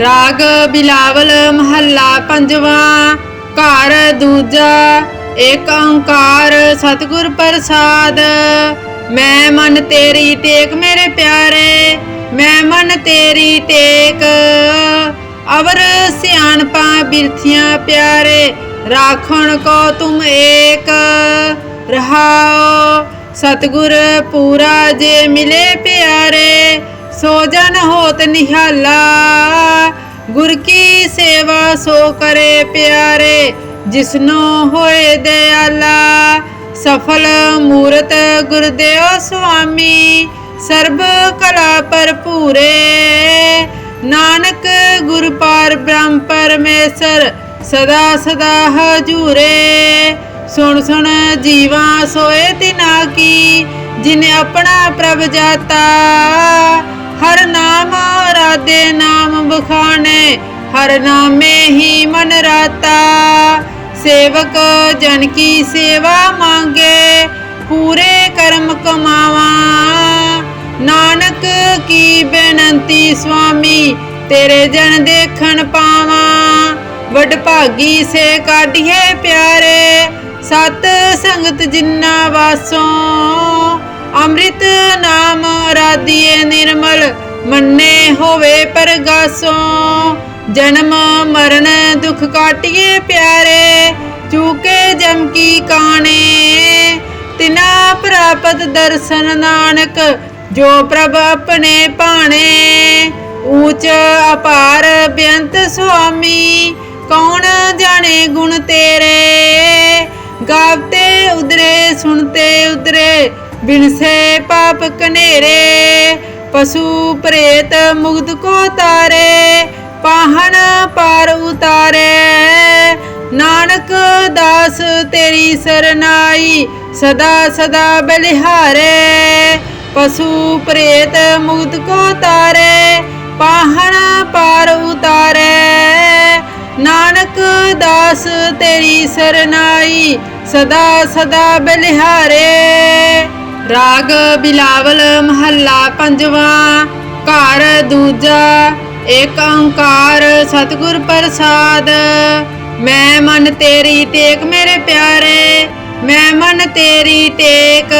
ਰਾਗ ਬਿਲਾਵਲ ਮਹੱਲਾ ਪੰਜਵਾਂ, ਘਰ ਦੂਜਾ, ਏਕ ਓੰਕਾਰ ਸਤਿਗੁਰ ਪ੍ਰਸਾਦ। ਮੈਂ ਮਨ ਤੇਰੀ ਟੇਕ ਮੇਰੇ ਪਿਆਰੇ, ਮੈਂ ਮਨ ਤੇਰੀ ਟੇਕ। ਅਵਰ ਸਿਆਣਪਾ ਬਿਰਥੀਆਂ ਪਿਆਰੇ, ਰਾਖਣ ਕੋ ਤੁਮ ਏਕ। ਰਹਾਓ ਸਤਿਗੁਰ ਪੂਰਾ ਜੇ ਮਿਲੇ ਪਿਆਰੇ ਸੋ ਜਨ ਹੋਤ ਨਿਹਾਲਾ, ਗੁਰ ਕੀ ਸੇਵਾ ਸੋ ਕਰੇ ਪਿਆਰੇ, ਜਿਸਨੋ ਹੋਏ ਦਿਆਲਾ। ਸਫਲ ਮੂਰਤ ਗੁਰਦੇਵ ਸੁਆਮੀ, ਸਰਬ ਕਲਾ ਭਰਪੂਰੇ ਨਾਨਕ ਗੁਰ ਪਾਰ ਬ੍ਰਹਮ ਪਰਮੇਸ਼ਰ, ਸਦਾ ਸਦਾ ਹਜੂਰੇ। ਸੁਣ ਸੁਣ ਜੀਵਾ ਸੋਏ ਤਿਨਾ ਕੀ, ਜਿਨੇ ਆਪਣਾ ਪ੍ਰਭ ਜਾਤਾ। ਹਰ ਨਾਮ ਰਾਦੇ ਨਾਮ ਬਖਾਣੇ ਹਰ ਨਾਮੇ ਹੀ ਮਨ ਰਾਤਾ। ਸੇਵਕ ਜਨ ਕੀ ਸੇਵਾ ਮੰਗੇ, ਪੂਰੇ ਕਰਮ ਕਮਾਵਾ। ਨਾਨਕ ਕੀ ਬੇਨੰਤੀ ਸੁਆਮੀ, ਤੇਰੇ ਜਨ ਦੇਖਣ ਪਾਵਾਂ। ਵਡ ਭਾਗੀ ਸੇ ਕਾਢੀਏ ਪਿਆਰੇ, ਸਤ ਸੰਗਤ ਜਿੰਨਾ ਵਾਸੋਂ। ਅੰਮ੍ਰਿਤ ਨਾਮ ਰਾਧੀਏ ਨਿਰਮਲ, ਮੰਨੇ ਹੋਵੇ ਪਰਗਾਸੋਂ। ਜਨਮ ਮਰਨ ਦੁਖ ਕਾਟਿਏ ਪਿਆਰੇ, ਚੂਕੇ ਜਮ ਕੀ ਕਾਣੇ। ਤਿਨਾ ਪ੍ਰਾਪਤ ਦਰਸ਼ਨ ਨਾਨਕ, ਜੋ ਪ੍ਰਭ ਆਪਣੇ ਭਾਣੇ। ਊਚ ਅਪਾਰ ਬੇਅੰਤ ਸੁਆਮੀ, ਕੌਣ ਜਾਣੇ ਗੁਣ ਤੇਰੇ? ਗਾਵਤੇ ਉਦਰੇ ਸੁਣਤੇ ਉਦਰੇ ਬਿਨਸੇ ਪਾਪ ਕਨੇਰੇ, ਪਸ਼ੂ ਪ੍ਰੇਤ ਮੁਗਧ ਕੋ ਤਾਰੇ, ਪਾਹਣ ਪਾਰ ਉਤਾਰੇ। ਨਾਨਕ ਦਾਸ ਤੇਰੀ ਸਰਨਾਈ, ਸਦਾ ਸਦਾ ਬਲਿਹਾਰੇ। ਪਸ਼ੂ ਪ੍ਰੇਤ ਮੁਗਧ ਕੋ ਤਾਰੇ, ਪਾਹਣ ਪਾਰ ਉਤਾਰੇ। ਨਾਨਕ ਦਾਸ ਤੇਰੀ ਸਰਨਾਈ, ਸਦਾ ਸਦਾ ਬਲਿਹਾਰੇ। ਰਾਗ ਬਿਲਾਵਲ ਮਹੱਲਾ ਪੰਜਵਾਂ, ਘਰ ਦੂਜਾ, ਏਕ ਓੰਕਾਰ ਸਤਿਗੁਰ ਪ੍ਰਸਾਦ। ਮੈਂ ਮਨ ਤੇਰੀ ਟੇਕ ਮੇਰੇ ਪਿਆਰੇ, ਮੈਂ ਮਨ ਤੇਰੀ ਟੇਕ।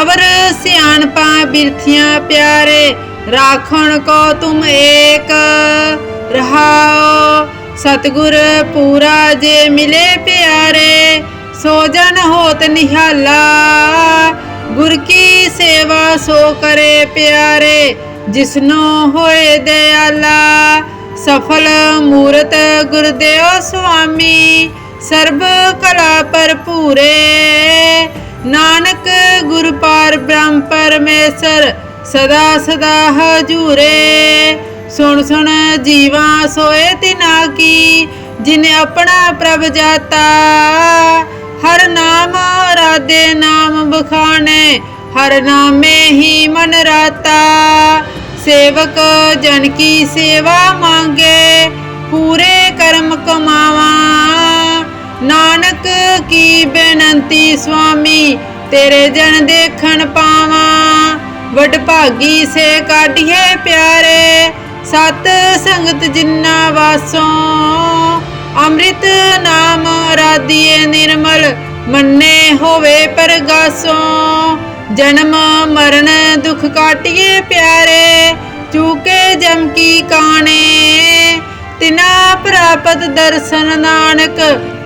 ਅਵਰ ਸਿਆਣਪਾ ਬਿਰਥੀਆਂ ਪਿਆਰੇ, ਰਾਖਣ ਕੋ ਤੁਮ ਏਕ। ਰਹਾਓ ਸਤਿਗੁਰ ਪੂਰਾ ਜੇ ਮਿਲੇ ਪਿਆਰੇ ਸੋ ਜਨ ਹੋਤ ਨਿਹਾਲਾ, ਗੁਰ ਕੀ ਸੇਵਾ ਸੋ ਕਰੇ ਪਿਆਰੇ, ਜਿਸਨੋ ਹੋਏ ਦਿਆਲਾ। ਸਫਲ ਮੂਰਤ ਗੁਰਦੇਵ ਸੁਆਮੀ, ਸਰਬ ਕਲਾ ਭਰਪੂਰੇ ਨਾਨਕ ਗੁਰ ਪਾਰ ਬ੍ਰਹਮ ਪਰਮੇਸ਼ਰ, ਸਦਾ ਸਦਾ ਹਜੂਰੇ। ਸੁਣ ਸੁਣ ਜੀਵਾ ਸੋਏ ਤਿਨਾ ਕੀ, ਜਿਨੇ ਆਪਣਾ ਪ੍ਰਭ ਜਾਤਾ। ਹਰ ਨਾਮ ਰਾਦੇ ਨਾਮ ਬਖਾਣੇ ਹਰ ਨਾਮੇ ਹੀ ਮਨ ਰਾਤਾ। ਸੇਵਕ ਜਨ ਕੀ ਸੇਵਾ ਮੰਗੇ, ਪੂਰੇ ਕਰਮ ਕਮਾਵਾ। ਨਾਨਕ ਕੀ ਬੇਨੰਤੀ ਸੁਆਮੀ, ਤੇਰੇ ਜਨ ਦੇਖਣ ਪਾਵਾਂ। ਵਡ ਭਾਗੀ ਸੇ ਕਾਢੀਏ ਪਿਆਰੇ, ਸਤ ਸੰਗਤ ਜਿੰਨਾ ਵਾਸੋਂ। ਅੰਮ੍ਰਿਤ ਨਾਮ ਰਾਧੀਏ ਨਿਰਮਲ, ਮੰਨੇ ਹੋਵੇ ਪਰਗਾਸੋਂ। ਜਨਮ ਮਰਨ ਦੁਖ ਕਾਟਿਏ ਪਿਆਰੇ, ਚੂਕੇ ਜਮ ਕੀ ਕਾਣੇ। ਤਿਨਾ ਪ੍ਰਾਪਤ ਦਰਸ਼ਨ ਨਾਨਕ,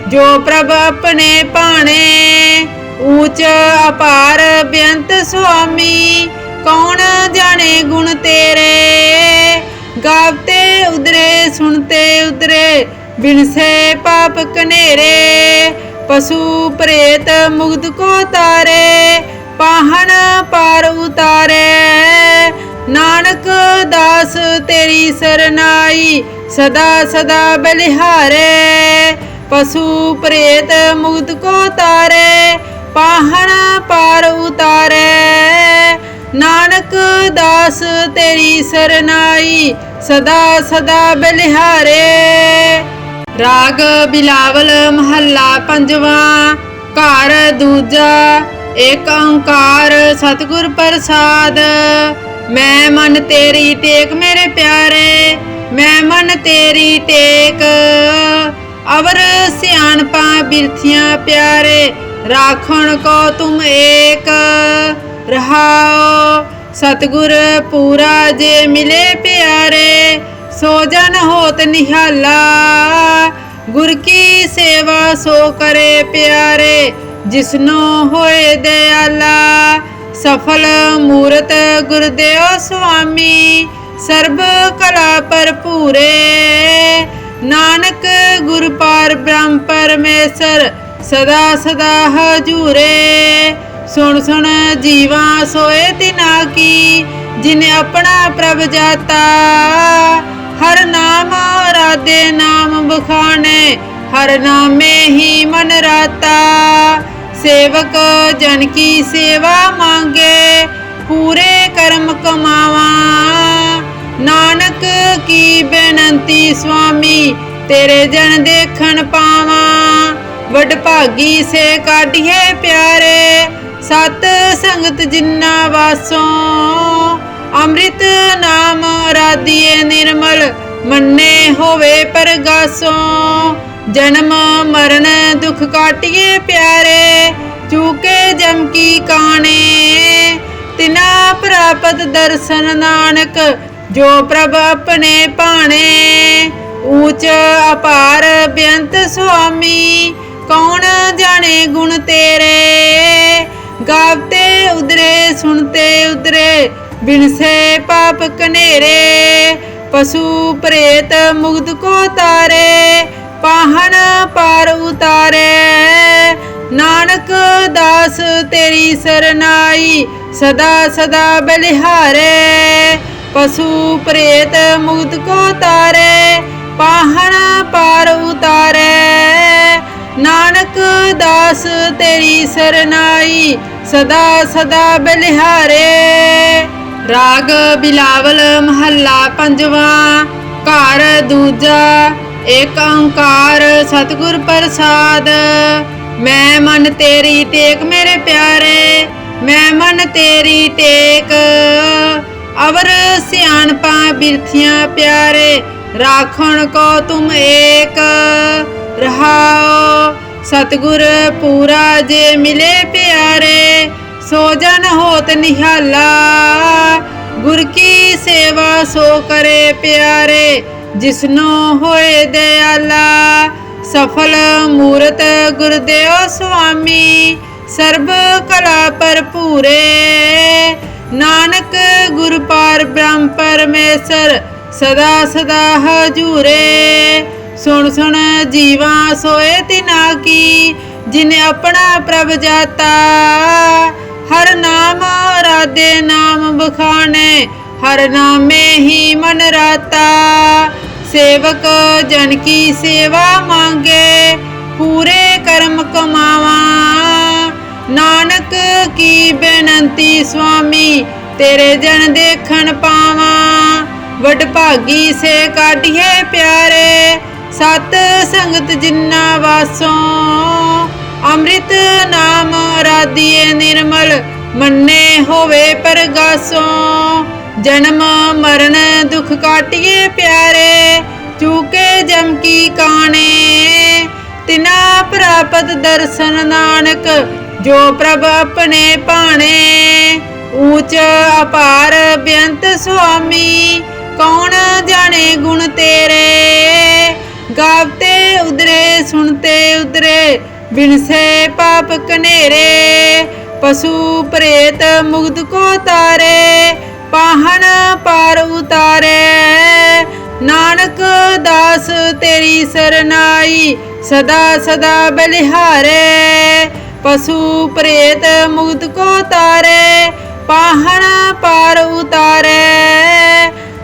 ਜੋ ਪ੍ਰਭ ਆਪਣੇ ਭਾਣੇ। ਊਚ ਅਪਾਰ ਬੇਅੰਤ ਸੁਆਮੀ, ਕੌਣ ਜਾਣੇ ਗੁਣ ਤੇਰੇ? ਗਾਵਤੇ ਉਦਰੇ ਸੁਣਤੇ ਉਦਰੇ ਬਿਨਸੇ ਪਾਪ ਕਨੇਰੇ, ਪਸ਼ੂ ਪ੍ਰੇਤ ਮੁਗਧ ਕੋ ਤਾਰੇ, ਪਾਹਣ ਪਾਰ ਉਤਾਰੇ। ਨਾਨਕ ਦਾਸ ਤੇਰੀ ਸਰਨਾਈ, ਸਦਾ ਸਦਾ ਬਲਿਹਾਰੇ। ਪਸ਼ੂ ਪ੍ਰੇਤ ਮੁਗਧ ਕੋ ਤਾਰੇ, ਪਾਹਣ ਪਾਰ ਉਤਾਰੇ। ਨਾਨਕ ਦਾਸ ਤੇਰੀ ਸਰਨਾਈ, ਸਦਾ ਸਦਾ ਬਲਿਹਾਰੇ। ਰਾਗ ਬਿਲਾਵਲ ਮਹੱਲਾ ਪੰਜਵਾਂ, ਘਰ ਦੂਜਾ, ਏਕ ਓੰਕਾਰ ਸਤਿਗੁਰ ਪ੍ਰਸਾਦ। ਮੈਂ ਮਨ ਤੇਰੀ ਟੇਕ ਮੇਰੇ ਪਿਆਰੇ, ਮੈਂ ਮਨ ਤੇਰੀ ਟੇਕ। ਅਵਰ ਸਿਆਣਪਾਂ ਬਿਰਥੀਆਂ ਪਿਆਰੇ, ਰਾਖਣ ਕੋ ਤੁਮ ਏਕ। ਰਹਾਓ ਸਤਿਗੁਰ ਪੂਰਾ ਜੇ ਮਿਲੇ ਪਿਆਰੇ ਸੋ ਜਨ ਹੋਤ ਨਿਹਾਲਾ, ਗੁਰ ਕੀ ਸੇਵਾ ਸੋ ਕਰੇ ਪਿਆਰੇ, ਜਿਸਨੋ ਹੋਏ ਦਿਆਲਾ। ਸਫਲ ਮੂਰਤ ਗੁਰਦੇਵ ਸੁਆਮੀ, ਸਰਬ ਕਲਾ ਭਰਪੂਰੇ। ਨਾਨਕ ਗੁਰ ਪਾਰ ਬ੍ਰਹਮ ਪਰਮੇਸ਼ਰ, ਸਦਾ ਸਦਾ ਹਜੂਰੇ। ਸੁਣ ਸੁਣ ਜੀਵਾ ਸੋਏ ਤਿਨਾ ਕੀ, ਜਿਨੇ ਆਪਣਾ ਪ੍ਰਭ ਜਾਤਾ। ਹਰ ਨਾਮ ਰਾਦੇ ਨਾਮ ਬਖਾਣੇ ਹਰ ਨਾਮੇ ਹੀ ਮਨ ਰਾਤਾ। ਸੇਵਕ ਜਨ ਕੀ ਸੇਵਾ ਮੰਗੇ, ਪੂਰੇ ਕਰਮ ਕਮਾਵਾ। ਨਾਨਕ ਕੀ ਬੇਨੰਤੀ ਸੁਆਮੀ, ਤੇਰੇ ਜਨ ਦੇਖਣ ਪਾਵਾਂ। ਵਡ ਭਾਗੀ ਸੇ ਕਾਢੀਏ ਪਿਆਰੇ, ਸਤ ਸੰਗਤ ਜਿੰਨਾ ਵਾਸੋਂ। ਅੰਮ੍ਰਿਤ ਨਾਮ ਰਾਧੀਏ ਨਿਰਮਲ, ਮੰਨੇ ਹੋਵੇ ਪਰਗਾਸੋਂ। ਜਨਮ ਮਰਨ ਦੁਖ ਕਾਟਿਏ ਪਿਆਰੇ, ਚੂਕੇ ਜਮ ਕੀ ਕਾਣੇ। ਤਿਨਾ ਪ੍ਰਾਪਤ ਦਰਸ਼ਨ ਨਾਨਕ, ਜੋ ਪ੍ਰਭ ਆਪਣੇ ਭਾਣੇ। ਊਚ ਅਪਾਰ ਬੇਅੰਤ ਸੁਆਮੀ, ਕੌਣ ਜਾਣੇ ਗੁਣ ਤੇਰੇ? ਗਾਵਤੇ ਉਦਰੇ ਸੁਣਤੇ ਉਦਰੇ ਬਿਨਸੇ ਪਾਪ ਕਨੇਰੇ, ਪਸ਼ੂ ਪ੍ਰੇਤ ਮੁਗਧ ਕੋ ਤਾਰੇ, ਪਾਹਣ ਪਾਰ ਉਤਾਰੇ। ਨਾਨਕ ਦਾਸ ਤੇਰੀ ਸਰਨਾਈ, ਸਦਾ ਸਦਾ ਬਲਿਹਾਰੇ। ਪਸ਼ੂ ਪ੍ਰੇਤ ਮੁਗਧ ਕੋ ਤਾਰੇ, ਪਾਹਣ ਪਾਰ ਉਤਾਰੇ। ਨਾਨਕ ਦਾਸ ਤੇਰੀ ਸਰਨਾਈ, ਸਦਾ ਸਦਾ ਬਲਿਹਾਰੇ। ਰਾਗ ਬਿਲਾਵਲ ਮਹੱਲਾ ਪੰਜਵਾਂ, ਘਰ ਦੂਜਾ, ਏਕ ਓੰਕਾਰ ਸਤਿਗੁਰ ਪ੍ਰਸਾਦ। ਮੈਂ ਮਨ ਤੇਰੀ ਟੇਕ ਮੇਰੇ ਪਿਆਰੇ, ਮੈਂ ਮਨ ਤੇਰੀ ਟੇਕ ਅਵਰ ਸਿਆਣਪਾਂ ਬਿਰਥੀਆਂ ਪਿਆਰੇ, ਰਾਖਣ ਕੋ ਤੁਮ ਏਕ। ਰਹਾਓ ਸਤਿਗੁਰ ਪੂਰਾ ਜੇ ਮਿਲੇ ਪਿਆਰੇ ਸੋ ਜਨ ਹੋਤ ਨਿਹਾਲਾ, ਗੁਰ ਕੀ ਸੇਵਾ ਸੋ ਕਰੇ ਪਿਆਰੇ, ਜਿਸਨੋ ਹੋਏ ਦਿਆਲਾ। ਸਫਲ ਮੂਰਤ ਗੁਰਦੇਵ ਸੁਆਮੀ, ਸਰਬ ਕਲਾ ਭਰਪੂਰੇ। ਨਾਨਕ ਗੁਰ ਪਾਰ ਬ੍ਰਹਮ ਪਰਮੇਸ਼ਰ, ਸਦਾ ਸਦਾ ਹਜੂਰੇ। ਸੁਣ ਸੁਣ ਜੀਵਾ ਸੋਏ ਤਿਨਾ ਕੀ, ਜਿਨੇ ਆਪਣਾ ਪ੍ਰਭ ਜਾਤਾ। ਹਰ ਨਾਮ ਰਾਦੇ ਨਾਮ ਬਖਾਣੇ ਹਰ ਨਾਮੇ ਹੀ ਮਨ ਰਾਤਾ। ਸੇਵਕ ਜਨ ਕੀ ਸੇਵਾ ਮੰਗੇ, ਪੂਰੇ ਕਰਮ ਕਮਾਵਾ। ਨਾਨਕ ਕੀ ਬੇਨੰਤੀ ਸੁਆਮੀ, ਤੇਰੇ ਜਨ ਦੇਖਣ ਪਾਵਾਂ। ਵਡ ਭਾਗੀ ਸੇ ਕਾਢੀਏ ਪਿਆਰੇ, ਸਤ ਸੰਗਤ ਜਿੰਨਾ ਵਾਸੋਂ। ਅੰਮ੍ਰਿਤ ਨਾਮ ਰਾਧੀਏ ਨਿਰਮਲ, ਮੰਨੇ ਹੋਵੇ ਪਰਗਾਸੋਂ। ਜਨਮ ਮਰਨ ਦੁਖ ਕਾਟਿਏ ਪਿਆਰੇ, ਚੂਕੇ ਜਮ ਕੀ ਕਾਣੇ। ਤਿਨਾ ਪ੍ਰਾਪਤ ਦਰਸ਼ਨ ਨਾਨਕ, ਜੋ ਪ੍ਰਭ ਆਪਣੇ ਭਾਣੇ। ਊਚ ਅਪਾਰ ਬੇਅੰਤ ਸੁਆਮੀ, ਕੌਣ ਜਾਣੇ ਗੁਣ ਤੇਰੇ? ਗਾਵਤੇ ਉਦਰੇ ਸੁਣਤੇ ਉਦਰੇ ਬਿਨਸੇ ਪਾਪ ਕਨੇਰੇ ਪਸ਼ੂ ਪ੍ਰੇਤ ਮੁਗਧ ਕੋ ਤਾਰੇ, ਪਾਹਣ ਪਾਰ ਉਤਾਰੇ। ਨਾਨਕ ਦਾਸ ਤੇਰੀ ਸਰਨਾਈ ਸਦਾ ਸਦਾ ਬਲਿਹਾਰੇ। ਪਸ਼ੂ ਪ੍ਰੇਤ ਮੁਗਧ ਕੋ ਤਾਰੇ, ਪਾਹਣ ਪਾਰ ਉਤਾਰੇ।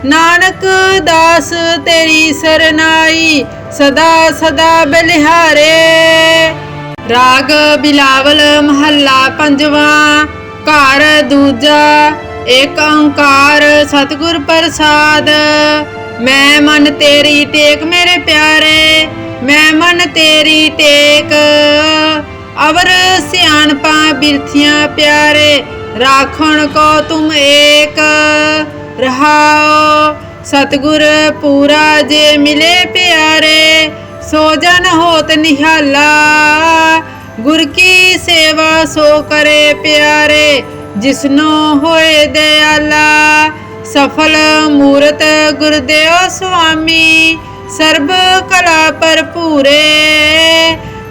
ਨਾਨਕ ਦਾਸ ਤੇਰੀ ਸਰਨਾਈ ਸਦਾ ਸਦਾ ਬਲਿਹਾਰੇ। ਰਾਗ ਬਿਲਾਵਲ ਮਹੱਲਾ ਪੰਜਵਾਂ, ਘਰ ਦੂਜਾ, ਏਕ ਓੰਕਾਰ ਸਤਿਗੁਰ ਪ੍ਰਸਾਦ। ਮੈਂ ਮਨ ਤੇਰੀ ਟੇਕ ਮੇਰੇ ਪਿਆਰੇ, ਮੈਂ ਮਨ ਤੇਰੀ ਟੇਕ। ਅਵਰ ਸਿਆਣਪਾ ਬਿਰਥੀਆਂ ਪਿਆਰੇ, ਰਾਖਣ ਕੋ ਤੁਮ ਏਕ। ਰਹਾਓ ਸਤਿਗੁਰ ਪੂਰਾ ਜੇ ਮਿਲੇ ਪਿਆਰੇ ਸੋ ਜਨ ਹੋਤ ਨਿਹਾਲਾ, ਗੁਰ ਕੀ ਸੇਵਾ ਸੋ ਕਰੇ ਪਿਆਰੇ, ਜਿਸਨੋ ਹੋਏ ਦਿਆਲਾ। ਸਫਲ ਮੂਰਤ ਗੁਰਦੇਵ ਸੁਆਮੀ, ਸਰਬ ਕਲਾ ਭਰਪੂਰੇ।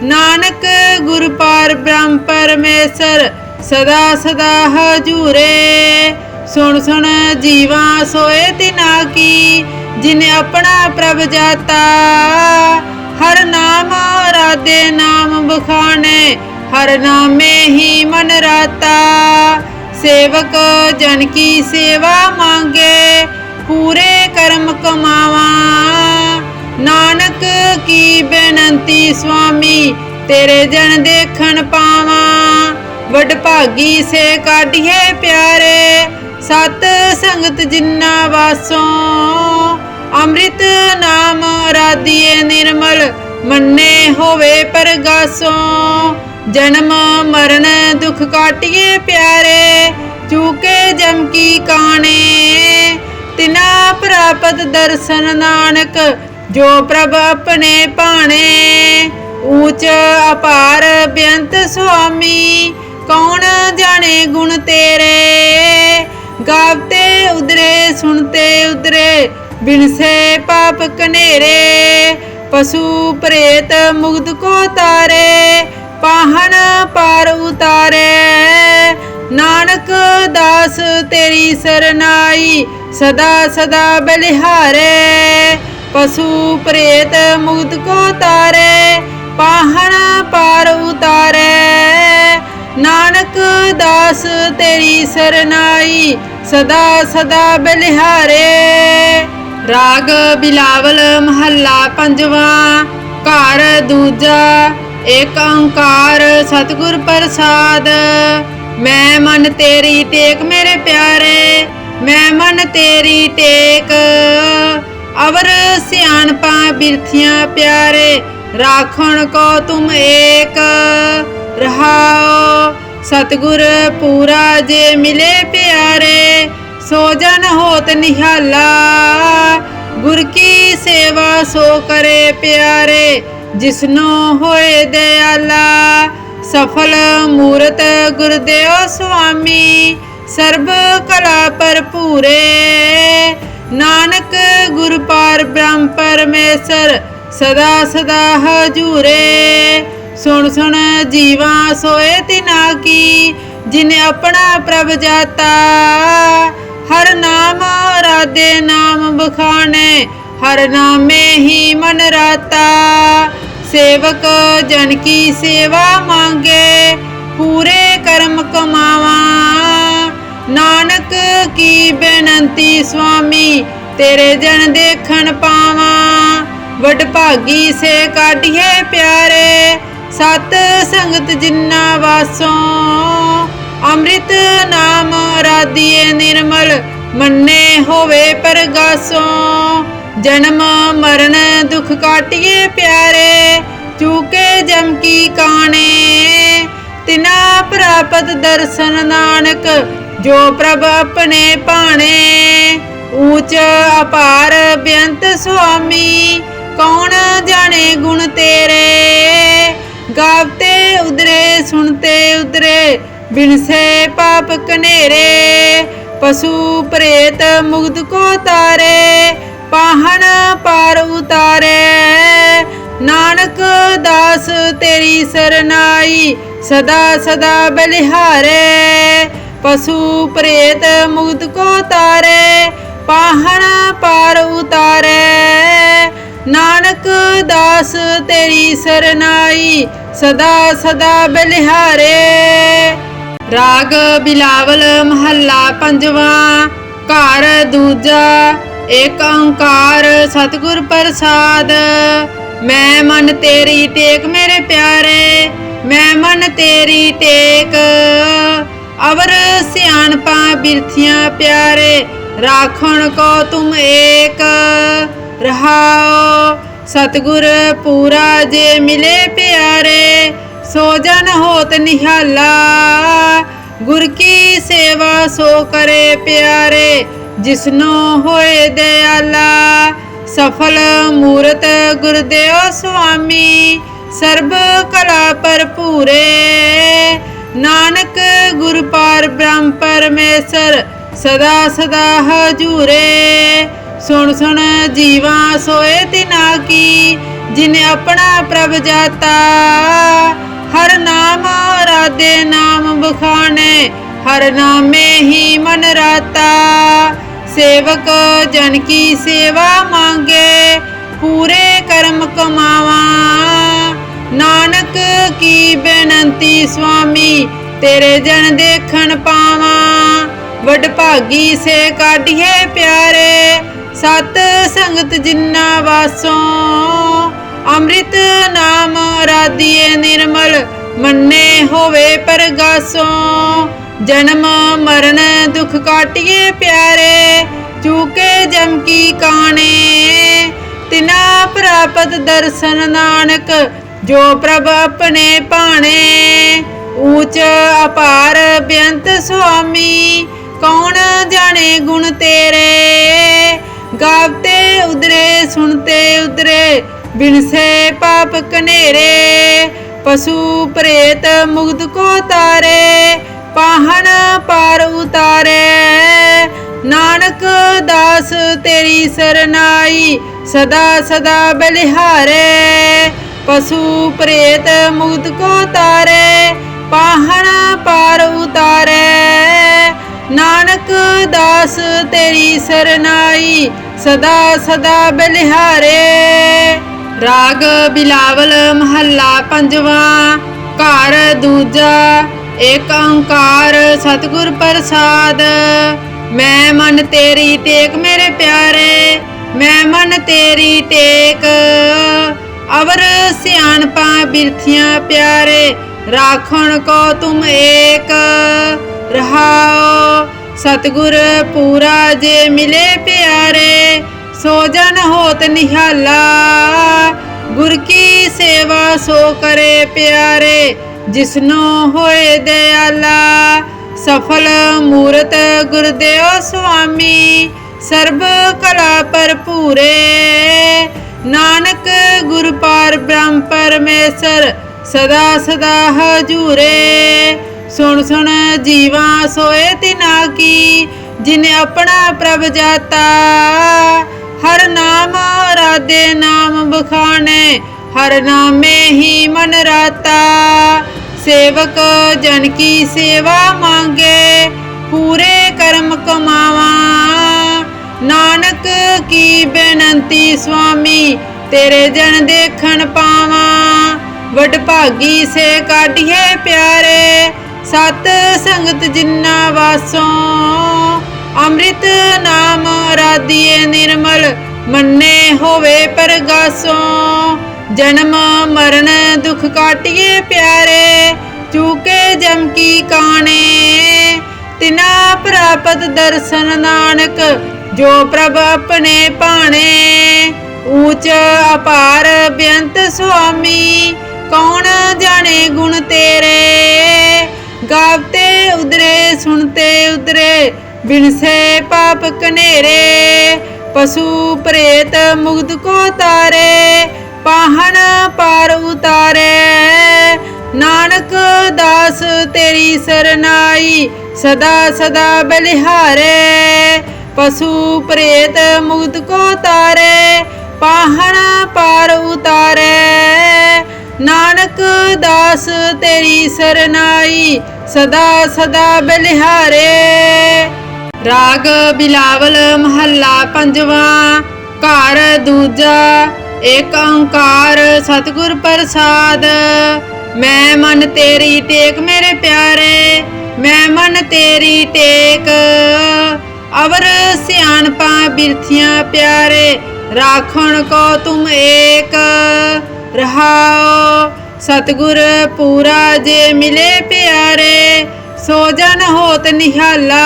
ਨਾਨਕ ਗੁਰ ਪਾਰ ਬ੍ਰਹਮ ਪਰਮੇਸ਼ਰ, ਸਦਾ ਸਦਾ ਹਜੂਰੇ। ਸੁਣ ਸੁਣ ਜੀਵਾ ਸੋਏ ਤਿਨਾ ਕੀ, ਜਿਨ ਆਪਣਾ ਪ੍ਰਭ ਜਾਤਾ ਹਰ ਨਾਮ ਰਾਦੇ ਨਾਮ ਬਖਾਣੇ ਹਰ ਨਾਮੇ ਹੀ ਮਨ ਰਾਤਾ। ਸੇਵਕ ਜਨ ਕੀ ਸੇਵਾ ਮੰਗੇ, ਪੂਰੇ ਕਰਮ ਕਮਾਵਾ। ਨਾਨਕ ਕੀ ਬੇਨਤੀ ਸੁਆਮੀ, ਤੇਰੇ ਜਨ ਦੇਖਣ ਪਾਵਾਂ। ਵਡ ਭਾਗੀ ਸੇ ਕਾਢੀਏ ਪਿਆਰੇ, ਸਤ ਸੰਗਤ ਜਿੰਨਾ ਵਾਸੋਂ। ਅੰਮ੍ਰਿਤ ਨਾਮ ਰਾਧੀਏ ਨਿਰਮਲ, ਮੰਨੇ ਹੋਵੇ ਪਰਗਾਸੋਂ। ਜਨਮ, ਮਰਨ, ਦੁਖ ਕਾਟਿਏ ਪਿਆਰੇ, ਚੂਕੇ ਜਮ ਕੀ ਕਾਣੇ। ਤਿਨਾ ਪ੍ਰਾਪਤ ਦਰਸ਼ਨ ਨਾਨਕ, ਜੋ ਪ੍ਰਭ ਆਪਣੇ ਭਾਣੇ। ਊਚ ਅਪਾਰ ਬੇਅੰਤ ਸੁਆਮੀ, ਕੌਣ ਜਾਣੇ ਗੁਣ ਤੇਰੇ? ਗਾਵਤੇ ਉਦਰੇ ਸੁਣਤੇ ਉਦਰੇ ਬਿਨਸੇ ਪਾਪ ਕਨੇਰੇ ਪਸ਼ੂ ਪ੍ਰੇਤ ਮੁਗਧ ਕੋ ਤਾਰੇ, ਪਾਹਣ ਪਾਰ ਉਤਾਰੇ। ਨਾਨਕ ਦਾਸ ਤੇਰੀ ਸਰਨਾਈ, ਸਦਾ ਸਦਾ ਬਲਿਹਾਰੇ। ਪਸ਼ੂ ਪ੍ਰੇਤ ਮੁਗਧ ਕੋ ਤਾਰੇ, ਪਾਹਣ ਪਾਰ ਉਤਾਰੇ। ਨਾਨਕ ਦਾਸ ਤੇਰੀ ਸਰਨਾਈ, ਸਦਾ ਸਦਾ ਬਲਿਹਾਰੇ। ਰਾਗ ਬਿਲਾਵਲ ਮਹੱਲਾ ਪੰਜਵਾਂ, ਘਰ ਦੂਜਾ, ਏਕ ਓੰਕਾਰ ਸਤਿਗੁਰ ਪ੍ਰਸਾਦ। ਮੈਂ ਮਨ ਤੇਰੀ ਟੇਕ ਮੇਰੇ ਪਿਆਰੇ, ਮੈਂ ਮਨ ਤੇਰੀ ਟੇਕ। ਅਵਰ ਸਿਆਣਪਾਂ ਬਿਰਥੀਆਂ ਪਿਆਰੇ, ਰਾਖਣ ਕੋ ਤੁਮ ਏਕ। ਰਹਾਓ ਸਤਿਗੁਰ ਪੂਰਾ ਜੇ ਮਿਲੇ ਪਿਆਰੇ ਸੋ ਜਨ ਹੋਤ ਨਿਹਾਲਾ, ਗੁਰ ਕੀ ਸੇਵਾ ਸੋ ਕਰੇ ਪਿਆਰੇ, ਜਿਸਨੋ ਹੋਏ ਦਿਆਲਾ। ਸਫਲ ਮੂਰਤ ਗੁਰਦੇਵ ਸੁਆਮੀ, ਸਰਬ ਕਲਾ ਭਰਪੂਰੇ। ਨਾਨਕ ਗੁਰ ਪਾਰ ਬ੍ਰਹਮ ਪਰਮੇਸ਼ਰ, ਸਦਾ ਸਦਾ ਹਜੂਰੇ। ਸੁਣ ਸੁਣ ਜੀਵਾ ਸੋਏ ਤਿਨਾ ਕੀ, ਜਿਨ ਆਪਣਾ ਪ੍ਰਭ ਜਾਤਾ ਹਰ ਨਾਮ ਰਾਦੇ ਨਾਮ ਬਖਾਣੇ, ਹਰ ਨਾਮੇ ਹੀ ਮਨ ਰਾਤਾ। ਸੇਵਕ ਜਨ ਕੀ ਸੇਵਾ ਮੰਗੇ, ਪੂਰੇ ਕਰਮ ਕਮਾਵਾ। ਨਾਨਕ ਕੀ ਬੇਨੰਤੀ ਸੁਆਮੀ, ਤੇਰੇ ਜਨ ਦੇਖਣ ਪਾਵਾਂ। ਵਡ ਭਾਗੀ ਸੇ ਕਾਢੀਏ ਪਿਆਰੇ, ਸਤ ਸੰਗਤ ਜਿੰਨਾ ਵਾਸੋਂ। ਅੰਮ੍ਰਿਤ ਨਾਮ ਰਾਧੀਏ ਨਿਰਮਲ, ਮੰਨੇ ਹੋਵੇ ਪਰਗਾਸੋਂ। ਜਨਮ ਮਰਨ ਦੁਖ ਕਾਟਿਏ ਪਿਆਰੇ, ਚੂਕੇ ਜਮ ਕੀ ਕਾਣੇ। ਤਿਨਾ ਪ੍ਰਾਪਤ ਦਰਸ਼ਨ ਨਾਨਕ, ਜੋ ਪ੍ਰਭ ਆਪਣੇ ਭਾਣੇ। ਊਚ ਅਪਾਰ ਬੇਅੰਤ ਸੁਆਮੀ, ਕੌਣ ਜਾਣੇ ਗੁਣ ਤੇਰੇ? ਗਾਵਤੇ ਉਦਰੇ ਸੁਣਤੇ ਉਦਰੇ ਬਿਨਸੇ ਪਾਪ ਕਨੇਰੇ ਪਸ਼ੂ ਪ੍ਰੇਤ ਮੁਗਧ ਕੋ ਤਾਰੇ, ਪਾਹਣ ਪਾਰ ਉਤਾਰੇ। ਨਾਨਕ ਦਾਸ ਤੇਰੀ ਸਰਨਾਈ, ਸਦਾ ਸਦਾ ਬਲਿਹਾਰੇ। ਪਸ਼ੂ ਪ੍ਰੇਤ ਮੁਗਧ ਕੋ ਤਾਰੇ, ਪਾਹਣ ਪਾਰ ਉਤਾਰੇ। ਨਾਨਕ ਦਾਸ ਤੇਰੀ ਸਰਨਾਈ, ਸਦਾ ਸਦਾ ਬਲਿਹਾਰੇ। ਰਾਗ ਬਿਲਾਵਲ ਮਹੱਲਾ ਪੰਜਵਾਂ, ਘਰ ਦੂਜਾ, ਏਕ ਓੰਕਾਰ ਸਤਿਗੁਰ ਪ੍ਰਸਾਦ। ਮੈਂ ਮਨ ਤੇਰੀ ਟੇਕ ਮੇਰੇ ਪਿਆਰੇ, ਮੈਂ ਮਨ ਤੇਰੀ ਟੇਕ। ਅਵਰ ਸਿਆਣਪਾ ਬਿਰਥੀਆਂ ਪਿਆਰੇ, ਰਾਖਣ ਕੋ ਤੁਮ ਏਕ। ਰਹਾਓ ਸਤਿਗੁਰ ਪੂਰਾ ਜੇ ਮਿਲੇ ਪਿਆਰੇ ਸੋ ਜਨ ਹੋਤ ਨਿਹਾਲਾ, ਗੁਰ ਕੀ ਸੇਵਾ ਸੋ ਕਰੇ ਪਿਆਰੇ, ਜਿਸਨੋ ਹੋਏ ਦਿਆਲਾ। ਸਫਲ ਮੂਰਤ ਗੁਰਦੇਵ ਸੁਆਮੀ, ਸਰਬ ਕਲਾ ਭਰਪੂਰੇ ਨਾਨਕ ਗੁਰ ਪਾਰ ਬ੍ਰਹਮ ਪਰਮੇਸ਼ਰ, ਸਦਾ ਸਦਾ ਹਜੂਰੇ। ਸੁਣ ਸੁਣ ਜੀਵਾ ਸੋਏ ਤਿਨਾ ਕੀ, ਜਿਨੇ ਆਪਣਾ ਪ੍ਰਭ ਜਾਤਾ। ਹਰ ਨਾਮ ਰਾਦੇ ਨਾਮ ਬਖਾਣੇ ਹਰ ਨਾਮੇ ਹੀ ਮਨ ਰਾਤਾ। ਸੇਵਕ ਜਨ ਕੀ ਸੇਵਾ ਮੰਗੇ, ਪੂਰੇ ਕਰਮ ਕਮਾਵਾ। ਨਾਨਕ ਕੀ ਬੇਨੰਤੀ ਸੁਆਮੀ, ਤੇਰੇ ਜਨ ਦੇਖਣ ਪਾਵਾਂ। ਵਡ ਭਾਗੀ ਸੇ ਕਾਢੀਏ ਪਿਆਰੇ, ਸਤ ਸੰਗਤ ਜਿੰਨਾ ਵਾਸੋਂ। ਅੰਮ੍ਰਿਤ ਨਾਮ ਰਾਧੀਏ ਨਿਰਮਲ, ਮੰਨੇ ਹੋਵੇ ਪਰਗਾਸੋਂ। ਜਨਮ ਮਰਨ ਦੁਖ ਕਾਟਿਏ ਪਿਆਰੇ, ਚੂਕੇ ਜਮ ਕੀ ਕਾਣੇ। ਤਿਨਾ ਪ੍ਰਾਪਤ ਦਰਸ਼ਨ ਨਾਨਕ, ਜੋ ਪ੍ਰਭ ਆਪਣੇ ਭਾਣੇ। ਊਚ ਅਪਾਰ ਬੇਅੰਤ ਸੁਆਮੀ, ਕੌਣ ਜਾਣੇ ਗੁਣ ਤੇਰੇ? ਗਾਵਤੇ ਉਦਰੇ ਸੁਣਤੇ ਉਦਰੇ ਬਿਨਸੇ ਪਾਪ ਕਨੇਰੇ, ਪਸ਼ੂ ਪ੍ਰੇਤ ਮੁਗਧ ਕੋ ਤਾਰੇ, ਪਾਹਣ ਪਾਰ ਉਤਾਰੇ। ਨਾਨਕ ਦਾਸ ਤੇਰੀ ਸਰਨਾਈ, ਸਦਾ ਸਦਾ ਬਲਿਹਾਰੇ। ਪਸ਼ੂ ਪ੍ਰੇਤ ਮੁਗਧ ਕੋ ਤਾਰੇ, ਪਾਹਣ ਪਾਰ ਉਤਾਰੇ। ਨਾਨਕ ਦਾਸ ਤੇਰੀ ਸਰਨਾਈ, ਸਦਾ ਸਦਾ ਬਲਿਹਾਰੇ। ਰਾਗ ਬਿਲਾਵਲ ਮਹੱਲਾ ਪੰਜਵਾਂ, ਘਰ ਦੂਜਾ, ਏਕ ਓੰਕਾਰ ਸਤਿਗੁਰ ਪ੍ਰਸਾਦ। ਮੈਂ ਮਨ ਤੇਰੀ ਟੇਕ ਮੇਰੇ ਪਿਆਰੇ, ਮੈਂ ਮਨ ਤੇਰੀ ਟੇਕ। ਅਵਰ ਸਿਆਣਪਾ ਬਿਰਥੀਆਂ ਪਿਆਰੇ, ਰਾਖਣ ਕੋ ਤੁਮ ਏਕ। ਰਹਾਓ ਸਤਿਗੁਰ ਪੂਰਾ ਜੇ ਮਿਲੇ ਪਿਆਰੇ ਸੋ ਜਨ ਹੋਤ ਨਿਹਾਲਾ, ਗੁਰ ਕੀ ਸੇਵਾ ਸੋ ਕਰੇ ਪਿਆਰੇ, ਜਿਸਨੋ ਹੋਏ ਦਿਆਲਾ। ਸਫਲ ਮੂਰਤ ਗੁਰਦੇਵ ਸੁਆਮੀ, ਸਰਬ ਕਲਾ ਭਰਪੂਰੇ ਨਾਨਕ ਗੁਰ ਪਾਰ ਬ੍ਰਹਮ ਪਰਮੇਸ਼ਰ, ਸਦਾ ਸਦਾ ਹਜੂਰੇ। ਸੁਣ ਸੁਣ ਜੀਵਾ ਸੋਏ ਤਿਨਾ ਕੀ, ਜਿਨੇ ਆਪਣਾ ਪ੍ਰਭ ਜਾਤਾ ਹਰ ਨਾਮ ਰਾਦੇ ਨਾਮ ਬਖਾਣੇ ਹਰ ਨਾਮੇ ਹੀ ਮਨ ਰਾਤਾ। ਸੇਵਕ ਜਨ ਕੀ ਸੇਵਾ ਮੰਗੇ, ਪੂਰੇ ਕਰਮ ਕਮਾਵਾ। ਨਾਨਕ ਕੀ ਬੇਨੰਤੀ ਸੁਆਮੀ, ਤੇਰੇ ਜਨ ਦੇਖਣ ਪਾਵਾਂ। ਵਡ ਭਾਗੀ ਸੇ ਕਾਢੀਏ ਪਿਆਰੇ, ਸਤ ਸੰਗਤ ਜਿੰਨਾ ਵਾਸੋਂ। ਅੰਮ੍ਰਿਤ ਨਾਮ ਰਾਧੀਏ ਨਿਰਮਲ, ਮੰਨੇ ਹੋਵੇ ਪਰਗਾਸੋਂ। ਜਨਮ ਮਰਨ ਦੁਖ ਕਾਟਿਏ ਪਿਆਰੇ, ਚੂਕੇ ਜਮ ਕੀ ਕਾਣੇ। ਤਿਨਾ ਪ੍ਰਾਪਤ ਦਰਸ਼ਨ ਨਾਨਕ, ਜੋ ਪ੍ਰਭ ਆਪਣੇ ਭਾਣੇ। ਊਚ ਅਪਾਰ ਬੇਅੰਤ ਸੁਆਮੀ, ਕੌਣ ਜਾਣੇ ਗੁਣ ਤੇਰੇ? ਗਾਵਤੇ ਉਦਰੇ ਸੁਣਤੇ ਉਦਰੇ ਬਿਨਸੇ ਪਾਪ ਕਨੇਰੇ ਪਸ਼ੂ ਪ੍ਰੇਤ ਮੁਗਧ ਕੋ ਤਾਰੇ, ਪਾਹਣ ਪਾਰ ਉਤਾਰੇ। ਨਾਨਕ ਦਾਸ ਤੇਰੀ ਸਰਨਾਈ, ਸਦਾ ਸਦਾ ਬਲਿਹਾਰੇ। ਪਸ਼ੂ ਪ੍ਰੇਤ ਮੁਗਧ ਕੋ ਤਾਰੇ, ਪਾਹਣ ਪਾਰ ਉਤਾਰੇ। ਨਾਨਕ ਦਾਸ ਤੇਰੀ ਸਰਨਾਈ, ਸਦਾ ਸਦਾ ਬਲਿਹਾਰੇ। ਰਾਗ ਬਿਲਾਵਲ ਮਹੱਲਾ ਪੰਜਵਾਂ, ਘਰ ਦੂਜਾ, ਏਕ ਓੰਕਾਰ ਸਤਿਗੁਰ ਪ੍ਰਸਾਦ। ਮੈਂ ਮਨ ਤੇਰੀ ਟੇਕ ਮੇਰੇ ਪਿਆਰੇ, ਮੈਂ ਮਨ ਤੇਰੀ ਟੇਕ। ਅਵਰ ਸਿਆਣਪਾਂ ਬਿਰਥੀਆਂ ਪਿਆਰੇ, ਰਾਖਣ ਕੋ ਤੁਮ ਏਕ। ਰਹਾਓ ਸਤਿਗੁਰ ਪੂਰਾ ਜੇ ਮਿਲੇ ਪਿਆਰੇ ਸੋ ਜਨ ਹੋਤ ਨਿਹਾਲਾ,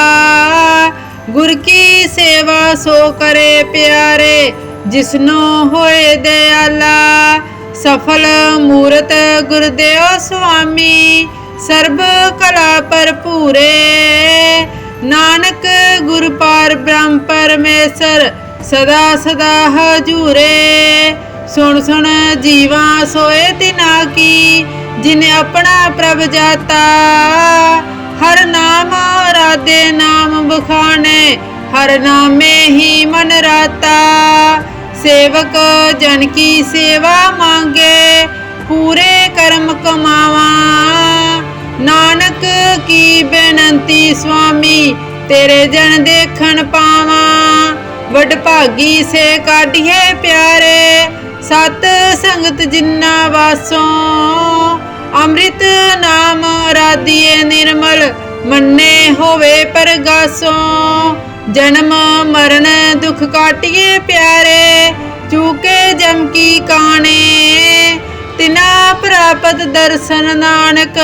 ਗੁਰ ਕੀ ਸੇਵਾ ਸੋ ਕਰੇ ਪਿਆਰੇ, ਜਿਸਨੋ ਹੋਏ ਦਿਆਲਾ। ਸਫਲ ਮੂਰਤ ਗੁਰਦੇਵ ਸੁਆਮੀ, ਸਰਬ ਕਲਾ ਭਰਪੂਰੇ। ਨਾਨਕ ਗੁਰ ਪਾਰ ਬ੍ਰਹਮ ਪਰਮੇਸ਼ਰ, ਸਦਾ ਸਦਾ ਹਜੂਰੇ। ਸੁਣ ਸੁਣ ਜੀਵਾ ਸੋਏ ਤਿਨਾ ਕੀ, ਜਿਨੇ ਆਪਣਾ ਪ੍ਰਭ ਜਾਤਾ ਹਰ ਨਾਮ ਰਾਦੇ ਨਾਮ ਬਖਾਣੇ ਹਰ ਨਾਮੇ ਹੀ ਮਨ ਰਾਤਾ। ਸੇਵਕ ਜਨ ਕੀ ਸੇਵਾ ਮੰਗੇ, ਪੂਰੇ ਕਰਮ ਕਮਾਵਾ। ਨਾਨਕ ਕੀ ਬੇਨੰਤੀ ਸੁਆਮੀ, ਤੇਰੇ ਜਨ ਦੇਖਣ ਪਾਵਾਂ। ਵਡ ਭਾਗੀ ਸੇ ਕਾਢੀਏ ਪਿਆਰੇ, ਸਤ ਸੰਗਤ ਜਿੰਨਾ ਵਾਸੋਂ। ਅੰਮ੍ਰਿਤ ਨਾਮ ਰਾਧੀਏ ਨਿਰਮਲ, ਮੰਨੇ ਹੋਵੇ ਪਰਗਾਸੋਂ। ਜਨਮ ਮਰਨ ਦੁਖ ਕਾਟਿਏ ਪਿਆਰੇ, ਚੂਕੇ ਜਮ ਕੀ ਕਾਣੇ। ਤਿਨਾ ਪ੍ਰਾਪਤ ਦਰਸ਼ਨ ਨਾਨਕ,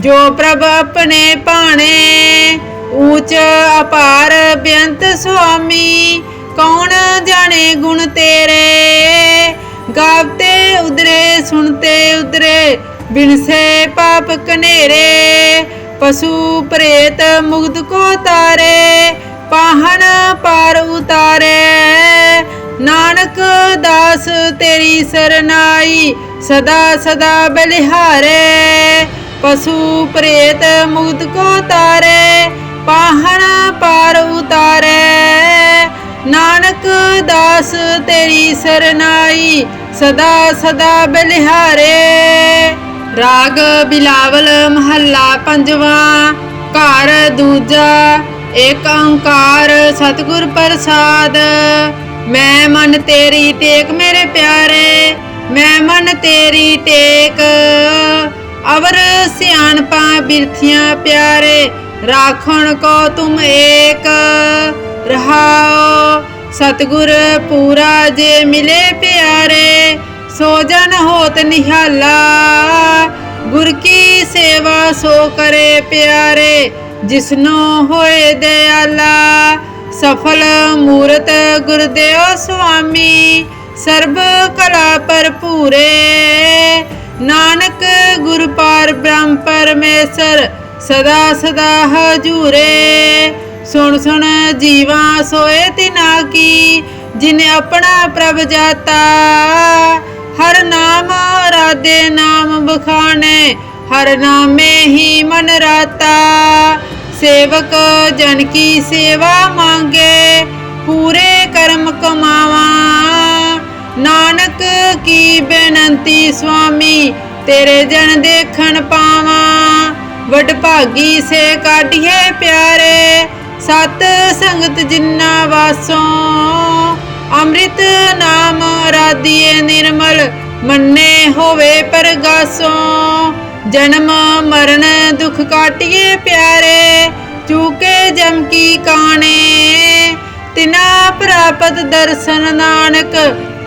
ਜੋ ਪ੍ਰਭ ਆਪਣੇ ਭਾਣੇ। ਊਚ ਅਪਾਰ ਬੇਅੰਤ ਸੁਆਮੀ, ਕੌਣ ਜਾਣੇ ਗੁਣ ਤੇਰੇ? ਗਾਵਤੇ ਉਦਰੇ ਸੁਣਤੇ ਉਦਰੇ ਬਿਨਸੇ ਪਾਪ ਕਨੇਰੇ, ਪਸ਼ੂ ਪ੍ਰੇਤ ਮੁਗਧ ਕੋ ਤਾਰੇ, ਪਾਹਣ ਪਾਰ ਉਤਾਰੇ। ਨਾਨਕ ਦਾਸ ਤੇਰੀ ਸਰਨਾਈ ਸਦਾ ਸਦਾ ਬਲਿਹਾਰੇ। ਪਸ਼ੂ ਪ੍ਰੇਤ ਮੁਗਧ ਕੋ ਤਾਰੇ, ਪਾਹਣ ਪਾਰ ਉਤਾਰੇ। ਨਾਨਕ ਦਾਸ ਤੇਰੀ ਸਰਨਾਈ ਸਦਾ ਸਦਾ ਬਲਿਹਾਰੇ। ਰਾਗ ਬਿਲਾਵਲ ਮਹੱਲਾ ਪੰਜਵਾਂ, ਘਰ ਦੂਜਾ, ਏਕ ਓੰਕਾਰ ਸਤਿਗੁਰ ਪ੍ਰਸਾਦ। ਮੈਂ ਮਨ ਤੇਰੀ ਟੇਕ ਮੇਰੇ ਪਿਆਰੇ, ਮੈਂ ਮਨ ਤੇਰੀ ਟੇਕ। ਅਵਰ ਸਿਆਣਪਾਂ ਬਿਰਥੀਆਂ ਪਿਆਰੇ, ਰਾਖਣ ਕੋ ਤੁਮ ਏਕ। ਰਹਾਓ ਸਤਿਗੁਰ ਪੂਰਾ ਜੇ ਮਿਲੇ ਪਿਆਰੇ ਸੋ ਜਨ ਹੋਤ ਨਿਹਾਲਾ, ਗੁਰ ਕੀ ਸੇਵਾ ਸੋ ਕਰੇ ਪਿਆਰੇ, ਜਿਸਨੋ ਹੋਏ ਦਿਆਲਾ। ਸਫਲ ਮੂਰਤ ਗੁਰਦੇਵ ਸੁਆਮੀ, ਸਰਬ ਕਲਾ ਭਰਪੂਰੇ। ਨਾਨਕ ਗੁਰ ਪਾਰ ਬ੍ਰਹਮ ਪਰਮੇਸ਼ਰ, ਸਦਾ ਸਦਾ ਹਜੂਰੇ। ਸੁਣ ਸੁਣ ਜੀਵਾ ਸੋਏ ਤਿਨਾ ਕੀ, ਜਿਨੇ ਆਪਣਾ ਪ੍ਰਭ ਜਾਤਾ ਹਰ ਨਾਮ ਰਾਦੇ ਨਾਮ ਬਖਾਣੇ ਹਰ ਨਾਮੇ ਹੀ ਮਨ ਰਾਤਾ। ਸੇਵਕ ਜਨ ਕੀ ਸੇਵਾ ਮੰਗੇ, ਪੂਰੇ ਕਰਮ ਕਮਾਵਾ। ਨਾਨਕ ਕੀ ਬੇਨੰਤੀ ਸੁਆਮੀ, ਤੇਰੇ ਜਨ ਦੇਖਣ ਪਾਵਾਂ। ਵਡ ਭਾਗੀ ਸੇ ਕਾਢੀਏ ਪਿਆਰੇ, ਸਤ ਸੰਗਤ ਜਿੰਨਾ ਵਾਸੋਂ। ਅੰਮ੍ਰਿਤ ਨਾਮ ਰਾਧੀਏ ਨਿਰਮਲ, ਮੰਨੇ ਹੋਵੇ ਪਰਗਾਸੋਂ। ਜਨਮ ਮਰਨ ਦੁਖ ਕਾਟਿਏ ਪਿਆਰੇ, ਚੂਕੇ ਜਮ ਕੀ ਕਾਣੇ। ਤਿਨਾ ਪ੍ਰਾਪਤ ਦਰਸ਼ਨ ਨਾਨਕ,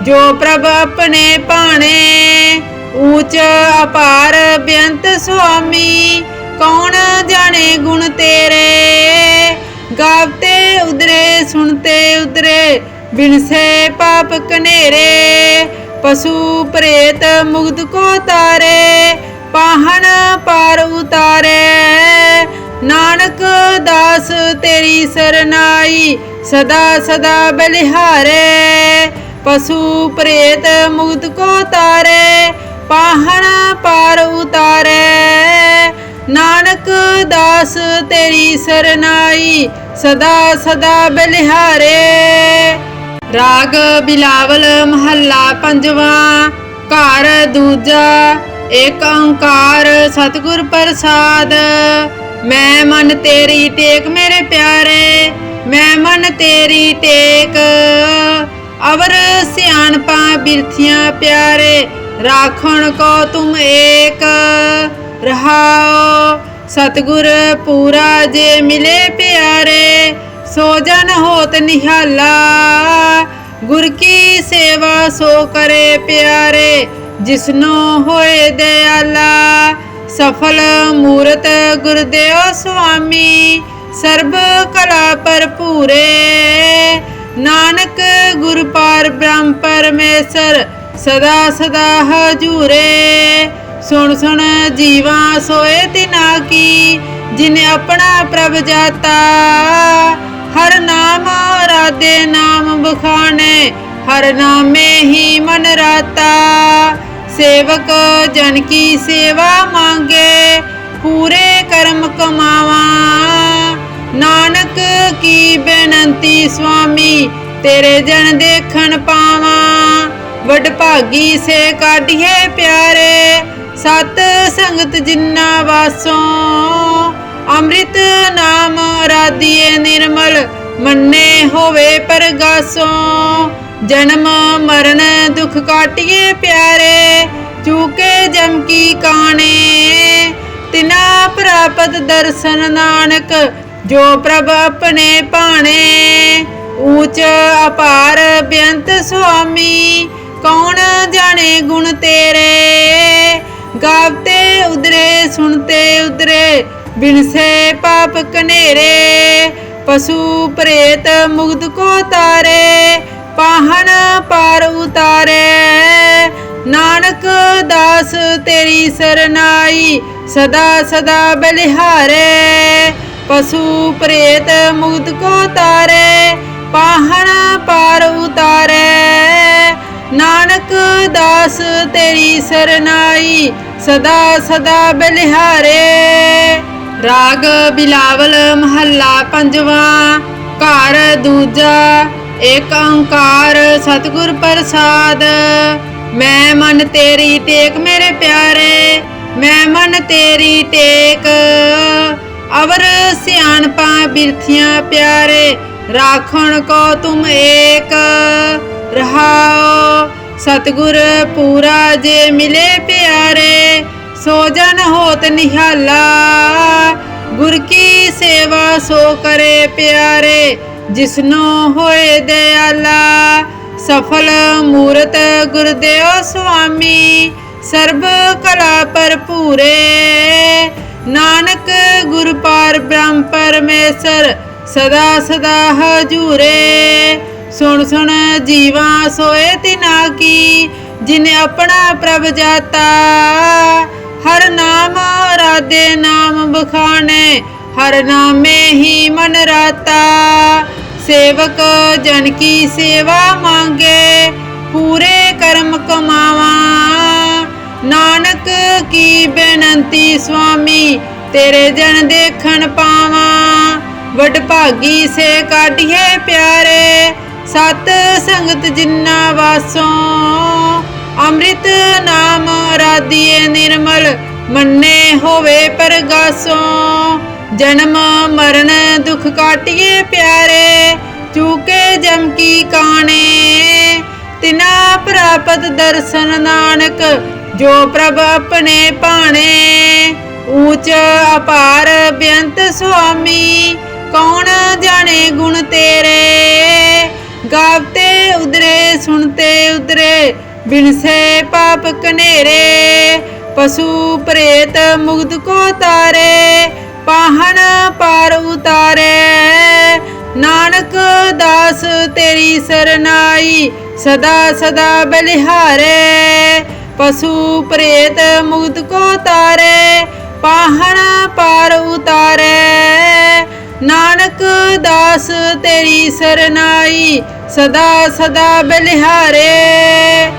ਜੋ ਪ੍ਰਭ ਆਪਣੇ ਭਾਣੇ। ਊਚ ਅਪਾਰ ਬੇਅੰਤ ਸੁਆਮੀ, ਕੌਣ ਜਾਣੇ ਗੁਣ ਤੇਰੇ? ਗਾਵਤੇ ਉਦਰੇ ਸੁਣਤੇ ਉਦਰੇ ਬਿਨਸੇ ਪਾਪ ਕਨੇਰੇ ਪਸ਼ੂ ਪ੍ਰੇਤ ਮੁਗਧ ਕੋ ਤਾਰੇ, ਪਾਹਣ ਪਾਰ ਉਤਾਰੇ। ਨਾਨਕ ਦਾਸ ਤੇਰੀ ਸਰਨਾਈ, ਸਦਾ ਸਦਾ ਬਲਿਹਾਰੇ। ਪਸ਼ੂ ਪ੍ਰੇਤ ਮੁਗਧ ਕੋ ਤਾਰੇ, ਪਾਹਣ ਪਾਰ ਉਤਾਰੇ। ਨਾਨਕ ਦਾਸ ਤੇਰੀ ਸਰਨਾਈ, ਸਦਾ ਸਦਾ ਬਲਿਹਾਰੇ। ਰਾਗ ਬਿਲਾਵਲ ਮਹੱਲਾ ਪੰਜਵਾਂ, ਘਰ ਦੂਜਾ, ਏਕ ਓੰਕਾਰ ਸਤਿਗੁਰ ਪ੍ਰਸਾਦ। ਮੈਂ ਮਨ ਤੇਰੀ ਟੇਕ ਮੇਰੇ ਪਿਆਰੇ, ਮੈਂ ਮਨ ਤੇਰੀ ਟੇਕ। ਅਵਰ ਸਿਆਣਪਾ ਬਿਰਥੀਆਂ ਪਿਆਰੇ, ਰਾਖਣ ਕੋ ਤੁਮ ਏਕ। ਰਹਾਓ ਸਤਿਗੁਰ ਪੂਰਾ ਜੇ ਮਿਲੇ ਪਿਆਰੇ ਸੋ ਜਨ ਹੋਤ ਨਿਹਾਲਾ, ਗੁਰ ਕੀ ਸੇਵਾ ਸੋ ਕਰੇ ਪਿਆਰੇ, ਜਿਸਨੋ ਹੋਏ ਦਿਆਲਾ। ਸਫਲ ਮੂਰਤ ਗੁਰਦੇਵ ਸੁਆਮੀ, ਸਰਬ ਕਲਾ ਭਰਪੂਰੇ। ਨਾਨਕ ਗੁਰ ਪਾਰ ਬ੍ਰਹਮ ਪਰਮੇਸ਼ਰ, ਸਦਾ ਸਦਾ ਹਜੂਰੇ। ਸੁਣ ਸੁਣ ਜੀਵਾ ਸੋਏ ਤਿਨਾ ਕੀ, ਜਿਨੇ ਆਪਣਾ ਪ੍ਰਭ ਜਾਤਾ ਹਰ ਨਾਮ ਰਾਦੇ ਨਾਮ ਬਖਾਣੇ ਹਰ ਨਾਮੇ ਹੀ ਮਨ ਰਾਤਾ। ਸੇਵਕ ਜਨ ਕੀ ਸੇਵਾ ਮੰਗੇ, ਪੂਰੇ ਕਰਮ ਕਮਾਵਾ। ਨਾਨਕ ਕੀ ਬੇਨਤੀ ਸੁਆਮੀ, ਤੇਰੇ ਜਨ ਦੇਖਣ ਪਾਵਾਂ। ਵਡ ਭਾਗੀ ਸੇ ਕਾਢੀਏ ਪਿਆਰੇ, ਸਤ ਸੰਗਤ ਜਿੰਨਾ ਵਾਸੋਂ। ਅੰਮ੍ਰਿਤ ਨਾਮ ਰਾਧੀਏ ਨਿਰਮਲ, ਮੰਨੇ ਹੋਵੇ ਪਰਗਾਸੋਂ। ਜਨਮ ਮਰਨ ਦੁਖ ਕਾਟਿਏ ਪਿਆਰੇ, ਚੂਕੇ ਜਮ ਕੀ ਕਾਣੇ। ਤਿਨਾ ਪ੍ਰਾਪਤ ਦਰਸ਼ਨ ਨਾਨਕ, ਜੋ ਪ੍ਰਭ ਆਪਣੇ ਭਾਣੇ। ਊਚ ਅਪਾਰ ਬੇਅੰਤ ਸੁਆਮੀ, ਕੌਣ ਜਾਣੇ ਗੁਣ ਤੇਰੇ? ਗਾਵਤੇ ਉਦਰੇ ਸੁਣਤੇ ਉਦਰੇ ਬਿਨਸੇ ਪਾਪ ਕਨੇਰੇ ਪਸ਼ੂ ਪ੍ਰੇਤ ਮੁਗਧ ਕੋ ਤਾਰੇ, ਪਾਹਣ ਪਾਰ ਉਤਾਰੇ। ਨਾਨਕ ਦਾਸ ਤੇਰੀ ਸਰਨਾਈ, ਸਦਾ ਸਦਾ ਬਲਿਹਾਰੇ। ਪਸ਼ੂ ਪ੍ਰੇਤ ਮੁਗਧ ਕੋ ਤਾਰੇ, ਪਾਹਣ ਪਾਰ ਉਤਾਰੇ। ਨਾਨਕ ਦਾਸ ਤੇਰੀ ਸਰਨਾਈ, ਸਦਾ ਸਦਾ ਬਲਿਹਾਰੇ। ਰਾਗ ਬਿਲਾਵਲ ਮਹੱਲਾ ਪੰਜਵਾਂ, ਘਰ ਦੂਜਾ, ਏਕ ਓੰਕਾਰ ਸਤਿਗੁਰ ਪ੍ਰਸਾਦ। ਮੈਂ ਮਨ ਤੇਰੀ ਟੇਕ ਮੇਰੇ ਪਿਆਰੇ, ਮੈਂ ਮਨ ਤੇਰੀ ਟੇਕ। ਅਵਰ ਸਿਆਣਪਾ ਬਿਰਥੀਆਂ ਪਿਆਰੇ, ਰਾਖਣ ਕੋ ਤੁਮ ਏਕ। ਰਹਾਓ ਸਤਿਗੁਰ ਪੂਰਾ ਜੇ ਮਿਲੇ ਪਿਆਰੇ ਸੋ ਜਨ ਹੋਤ ਨਿਹਾਲਾ, ਗੁਰ ਕੀ ਸੇਵਾ ਸੋ ਕਰੇ ਪਿਆਰੇ, ਜਿਸਨੋ ਹੋਏ ਦਿਆਲਾ। ਸਫਲ ਮੂਰਤ ਗੁਰਦੇਵ ਸੁਆਮੀ, ਸਰਬ ਕਲਾ ਭਰਪੂਰੇ। ਨਾਨਕ ਗੁਰ ਪਾਰ ਬ੍ਰਹਮ ਪਰਮੇਸ਼ਰ, ਸਦਾ ਸਦਾ ਹਜੂਰੇ। ਸੁਣ ਸੁਣ ਜੀਵਾ ਸੋਏ ਤਿਨਾ ਕੀ, ਜਿਨੇ ਆਪਣਾ ਪ੍ਰਭ ਜਾਤਾ ਹਰ ਨਾਮ ਰਾਦੇ ਨਾਮ ਬਖਾਣੇ, ਹਰ ਨਾਮੇ ਹੀ ਮਨ ਰਾਤਾ। ਸੇਵਕ ਜਨ ਕੀ ਸੇਵਾ ਮੰਗੇ, ਪੂਰੇ ਕਰਮ ਕਮਾਵਾ। ਨਾਨਕ ਕੀ ਬੇਨੰਤੀ ਸੁਆਮੀ, ਤੇਰੇ ਜਨ ਦੇਖਣ ਪਾਵਾਂ। ਵਡ ਭਾਗੀ ਸੇ ਕਾਢੀਏ ਪਿਆਰੇ, ਸਤ ਸੰਗਤ ਜਿੰਨਾ ਵਾਸੋਂ। ਅੰਮ੍ਰਿਤ ਨਾਮ ਰਾਧੀਏ ਨਿਰਮਲ, ਮੰਨੇ ਹੋਵੇ ਪਰਗਾਸੋਂ। ਜਨਮ ਮਰਨ ਦੁਖ ਕਾਟਿਏ ਪਿਆਰੇ, ਚੂਕੇ ਜਮ ਕੀ ਕਾਣੇ। ਤਿਨਾ ਪ੍ਰਾਪਤ ਦਰਸ਼ਨ ਨਾਨਕ, ਜੋ ਪ੍ਰਭ ਆਪਣੇ ਭਾਣੇ। ਊਚ ਅਪਾਰ ਬੇਅੰਤ ਸੁਆਮੀ, ਕੌਣ ਜਾਣੇ ਗੁਣ ਤੇਰੇ? ਗਾਵਤੇ ਉਦਰੇ ਸੁਣਤੇ ਉਦਰੇ ਬਿਨਸੇ ਪਾਪ ਕਨੇਰੇ ਪਸ਼ੂ ਪ੍ਰੇਤ ਮੁਗਧ ਕੋ ਤਾਰੇ, ਪਾਹਣ ਪਾਰ ਉਤਾਰੇ। ਨਾਨਕ ਦਾਸ ਤੇਰੀ ਸਰਨਾਈ, ਸਦਾ ਸਦਾ ਬਲਿਹਾਰੇ। ਪਸ਼ੂ ਪ੍ਰੇਤ ਮੁਗਧ ਕੋ ਤਾਰੇ, ਪਾਹਣ ਪਾਰ ਉਤਾਰੇ। ਨਾਨਕ ਦਾਸ ਤੇਰੀ ਸਰਨਾਈ, ਸਦਾ ਸਦਾ ਬਲਿਹਾਰੇ।